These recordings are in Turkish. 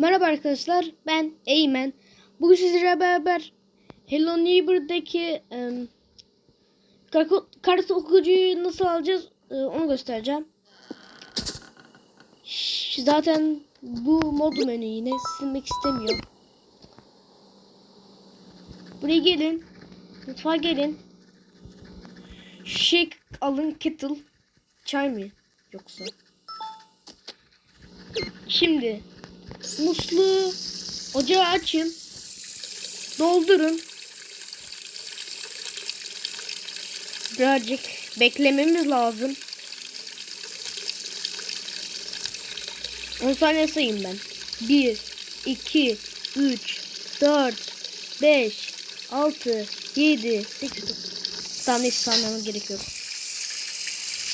Merhaba arkadaşlar ben Eymen. Bugün sizlerle beraber Hello Neighbor'daki em, kart- kart okuyucuyu nasıl alacağız e, onu göstereceğim. Zaten bu mod menü yine silmek istemiyorum. Buraya gelin. Mutfağa gelin. Shake alın kettle. Çay mı? Yoksa. Şimdi musluğu ocağı açın. Doldurun. Birazcık beklememiz lazım. 10 saniye sayayım ben. 1, 2, 3, 4, 5, 6, 7, 8, 9. Tamam neyse sanmamız gerekiyor.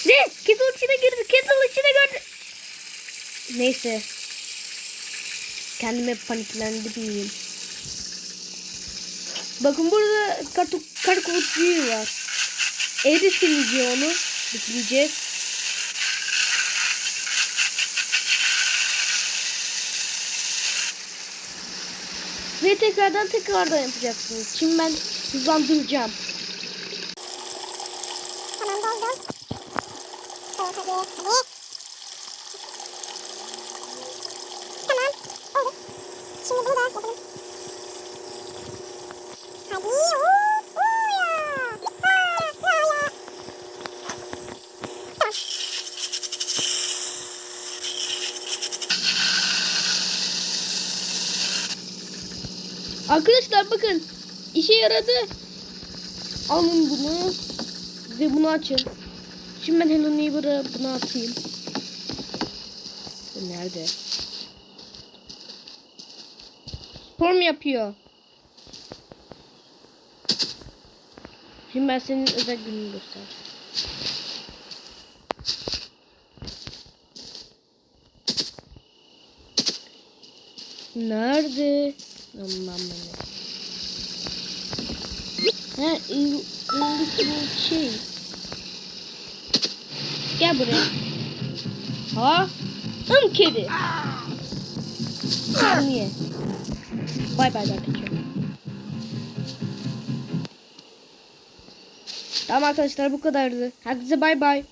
Ne? Kettle içine girdi. Kettle içine girdi. Neyse. Kendime paniklendirmeyeyim. Bakın burada kartu kar kutucuğu var. Sileceğiz onu. Bitireceğiz. Ve tekrardan tekrardan yapacaksınız. Şimdi ben hızlandıracağım. Tamam hadi hadi. Tamam oldu. Şimdi bunu da yapalım. Hadi. Tamam. Arkadaşlar bakın işe yaradı. Alın bunu ve bunu açın. Şimdi ben Hello Neighbor'a bunu atayım. Nerede? Spor mu yapıyor? Şimdi ben senin özel gününü göster. Nerede? Aman aman. Ha, il- il- şey. Gel buraya. Ha? Im kedi. Sen niye? Bay bay ben kaçıyorum. Tamam arkadaşlar bu kadardı. Herkese bay bay.